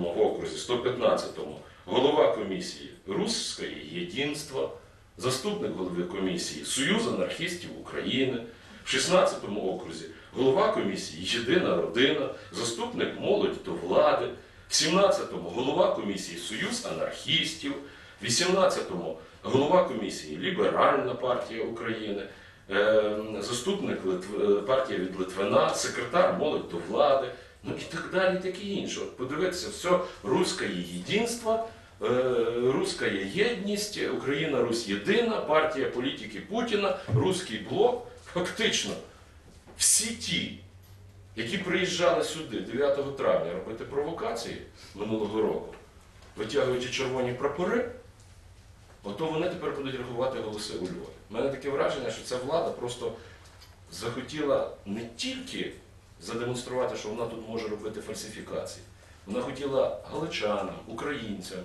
окрузі 115-му голова комісії Руське єдинство, заступник голови комісії Союз анархістів України, в 16-му окрузі голова комісії Єдина родина, заступник молодь до влади, в 17-му голова комісії Союз анархістів, в 18-му голова комісії Ліберальна партія України, е, заступник е, від Литвина, секретар молодь до влади, ну і так далі, таке інше. От подивитися, все руське єдинство, е, руська єдність, Україна Русь єдина, партія політики Путіна, Руський блок. Фактично, всі ті, які приїжджали сюди 9 травня робити провокації минулого року, витягуючи червоні прапори, ото вони тепер будуть рахувати голоси у Львові. У мене таке враження, що ця влада просто захотіла не тільки задемонструвати, що вона тут може робити фальсифікації, вона хотіла галичанам, українцям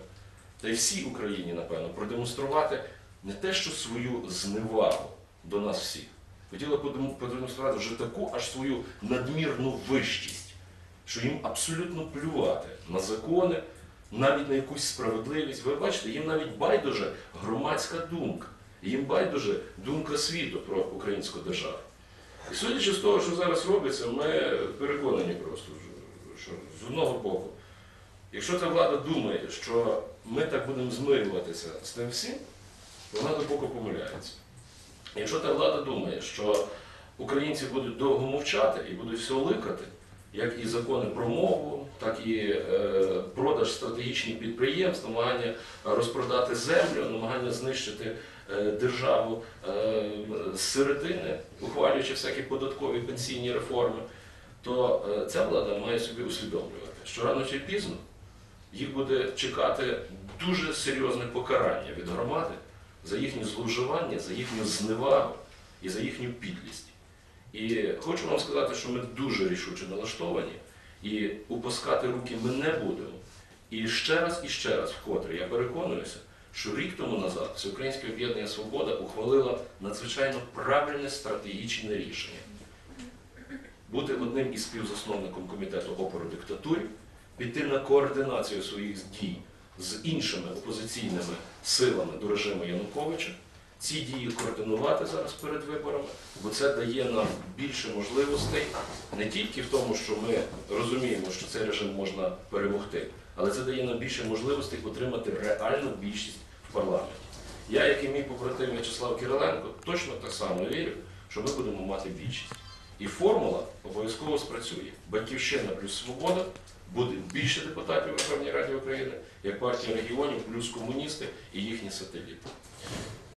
та й всій Україні, напевно, продемонструвати не те, що свою зневагу до нас всіх. Хотіла продемонструвати вже таку аж свою надмірну вищість, що їм абсолютно плювати на закони, навіть на якусь справедливість. Ви бачите, їм навіть байдуже громадська думка, їм байдуже думка світу про українську державу. Судячи з того, що зараз робиться, ми переконані просто, що з одного боку, якщо ця влада думає, що ми так будемо змирюватися з тим всім, вона глибоко помиляється. Якщо та влада думає, що українці будуть довго мовчати і будуть все ликати, як і закони про мову, так і е, продаж стратегічних підприємств, намагання розпродати землю, намагання знищити е, державу е, з середини, ухвалюючи всякі податкові пенсійні реформи, то ця влада має собі усвідомлювати, що рано чи пізно їх буде чекати дуже серйозне покарання від громади за їхнє зловживання, за їхню зневагу і за їхню підлість. І хочу вам сказати, що ми дуже рішуче налаштовані, і упускати руки ми не будемо. І ще раз і ще раз, вкотре, я переконуюся, що рік тому назад Всеукраїнське об'єднання Свобода ухвалила надзвичайно правильне стратегічне рішення бути одним із співзасновником комітету опору диктатурі, піти на координацію своїх дій з іншими опозиційними силами до режиму Януковича, ці дії координувати зараз перед виборами, бо це дає нам більше можливостей не тільки в тому, що ми розуміємо, що цей режим можна перемогти, але це дає нам більше можливостей отримати реальну більшість в парламенті. Я, як і мій побратим В'ячеслав Кириленко, точно так само вірю, що ми будемо мати більшість. І формула обов'язково спрацює. Батьківщина плюс свобода буде більше депутатів Верховній Раді України, як партія регіонів, плюс комуністи і їхні сателіти.